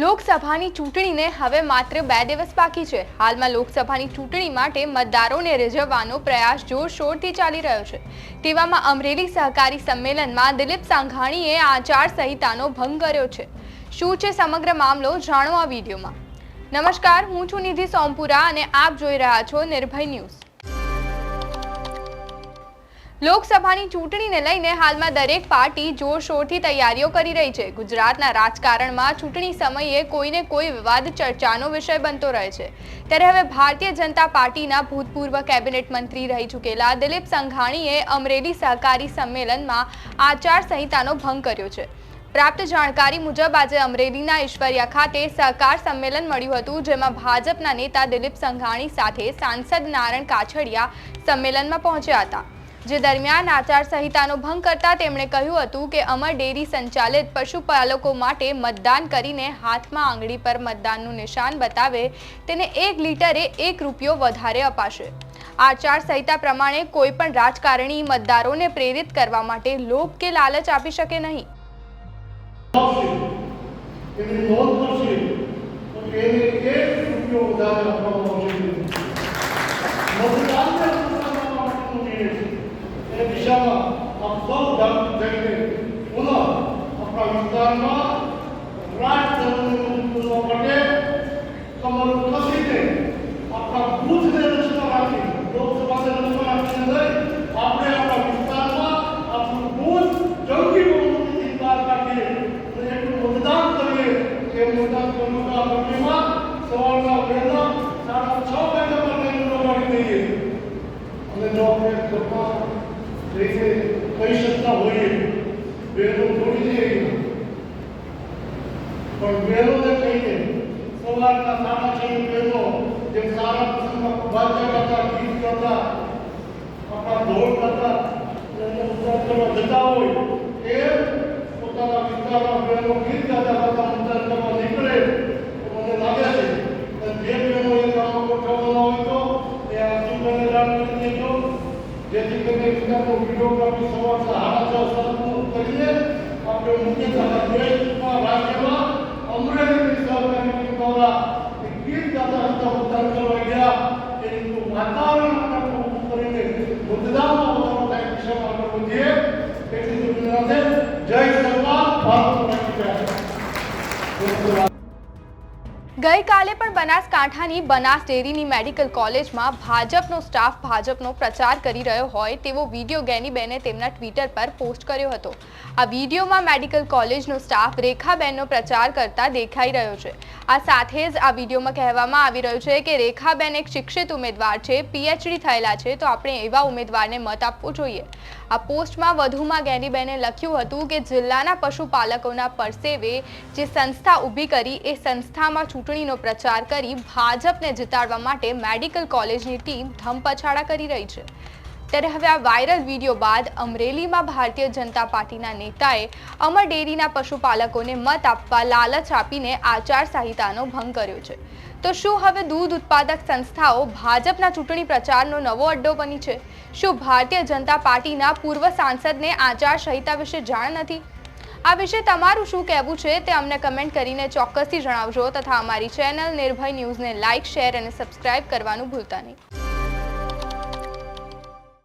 લોકસભાની ચૂંટણીને હવે માત્ર બે દિવસ બાકી છે. હાલમાં લોકસભાની ચૂંટણી માટે મતદારોને રીઝવવાનો પ્રયાસ જોરશોરથી ચાલી રહ્યો છે. તેવામાં અમરેલી સહકારી સંમેલનમાં દિલીપ સાંઘાણીએ આચારસંહિતાનો ભંગ કર્યો છે. શું છે સમગ્ર મામલો જાણો આ વિડીયોમાં. નમસ્કાર, હું છું નિધિ સોમપુરા અને આપ જોઈ રહ્યા છો નિર્ભય ન્યૂઝ. લોકસભાની ચૂંટણીને લઈને હાલમાં દરેક પાર્ટી જોરશોરથી તૈયારીઓ કરી રહી છે. ગુજરાતના રાજકારણમાં ચૂંટણી સમયે કોઈને કોઈ વિવાદ ચર્ચાનો વિષય બનતો રહે છે. ત્યારે હવે ભારતીય જનતા પાર્ટીના ભૂતપૂર્વ કેબિનેટ મંત્રી રહી ચૂકેલા દિલીપ સંઘાણીએ અમરેલી સહકારી સંમેલનમાં આચાર સંહિતાનો ભંગ કર્યો છે. પ્રાપ્ત જાણકારી મુજબ આજે અમરેલીના ઈશ્વરિયા ખાતે સહકાર સંમેલન મળ્યું હતું, જેમાં ભાજપના નેતા દિલીપ સંઘાણી સાથે સાંસદ નારણ કાછડિયા સંમેલનમાં પહોંચ્યા હતા. જે દરમિયાન આચારસંહિતાનો ભંગ કરતા તેમણે કહ્યું હતું કે અમર ડેરી સંચાલિત પશુપાલકો માટે મતદાન કરીને હાથમાં આંગળી પર મતદાનનું નિશાન બતાવે તેને એક લીટરે એક રૂપિયો વધારે અપાશે. આચારસંહિતા પ્રમાણે કોઈ પણ રાજકારણી મતદારોને પ્રેરિત કરવા માટે લોભ કે લાલચ આપી શકે નહીં. આવશે એની નોંધ કરશે તો એને એક રૂપિયો વધારે આપવામાં આવશે મતદાનને અનુસરવા માટેનો નિર્ણય છે એ દિશામાં આપ સૌ જાગૃત થઈને પુનઃ આપણા વિસ્તારમાં રાજધર્મને કરવા માટે કમર કસીને આપણા બુથને રચના રાખી લોકસભાને રચના રાખીને નહીં આપણે આપણા વિસ્તારમાં આપણું બુથ જંગી બહુમતીથી બહાર કાઢીએ અને એટલું મતદાન કરીએ કે મતદાન કરવાના પ્રક્રિયામાં સવારના વહેલા સાડા છ વાગ્યા પર લાઈન લગાડી દઈએ અને જો કહી શકતા હોઈએ બહેનો થોડી જઈએ પણ બહેનોને કહીએ સવારના સાડા છ બહેનો જે સારા પ્રસંગમાં વાદ્ય કરતા ગીત કરતા આપણા ઢોળ કરતા અને ઉત્તરાયણ કરવા જતા હોય એ પોતાના વિસ્તારમાં બહેનો ગીત ગાતા ગાતા ઉત્તરાયણ કરવા નીકળે તો મને લાગે છે કે જે બહેનો એ કામો ગોઠવવાના હોય તો એ આજીવને જાણ કરી દેજો જેથી કરીને વિસ્તારનો વિડીયોગ્રાફી સવાર સાડા છ સાતનું કરીને આપણે મુખ્ય આપણા દેશમાં રાજ્યમાં અમરેલીની સહકારી દ્વારા એ ગીત ગાતા ગાતા ઉત્તરાયણ કરવા ગયા એ રીતનું વાતાવરણ આપણે ઊભું કરીને મતદાનમાં વધારો થાય દિશામાં આગળ વધીએ એટલી જ વિનંતી જય સરકાર ભારત રાષ્ટ્ર ગઈકાલે પણ બનાસકાંઠાની બનાસ ડેરીની મેડિકલ કોલેજમાં ભાજપનો સ્ટાફ ભાજપનો પ્રચાર કરી રહ્યો હોય તેવો વીડિયો ગેનીબેને તેમના ટ્વિટર પર પોસ્ટ કર્યો હતો. આ વિડીયોમાં મેડિકલ કોલેજનો સ્ટાફ રેખાબેનનો પ્રચાર કરતા દેખાઈ રહ્યો છે. આ સાથે જ આ વિડીયોમાં કહેવામાં આવી રહ્યું છે કે રેખાબેન એક શિક્ષિત ઉમેદવાર છે, પીએચડી થયેલા છે, તો આપણે એવા ઉમેદવારને મત આપવો જોઈએ. આ પોસ્ટમાં વધુમાં ગેનીબેને લખ્યું હતું કે જિલ્લાના પશુપાલકોના પરસેવે જે સંસ્થા ઊભી કરી એ સંસ્થામાં ચૂંટણીનો પ્રચાર કરી ભાજપને જીતાડવા માટે મેડિકલ કોલેજની ટીમ ધમપછાડા કરી રહી છે. ત્યારે હવે આ વાયરલ વીડિયો બાદ અમરેલીમાં ભારતીય જનતા પાર્ટીના નેતાએ અમર ડેરીના પશુપાલકોને મત આપવા લાલચ આપીને આચાર સંહિતાનો ભંગ કર્યો છે. તો શું હવે દૂધ ઉત્પાદક સંસ્થાઓ ભાજપના ચૂંટણી પ્રચારનો નવો અડ્ડો બની છે? શું ભારતીય જનતા પાર્ટીના પૂર્વ સાંસદને આચાર સંહિતા વિશે જાણ નથી? આ વિશે તમારું શું કહેવું છે તે અમને કમેન્ટ કરીને ચોક્કસથી જણાવજો તથા અમારી ચેનલ નિર્ભય ન્યૂઝને લાઇક, શેર અને સબસ્ક્રાઇબ કરવાનું ભૂલતા નહીં.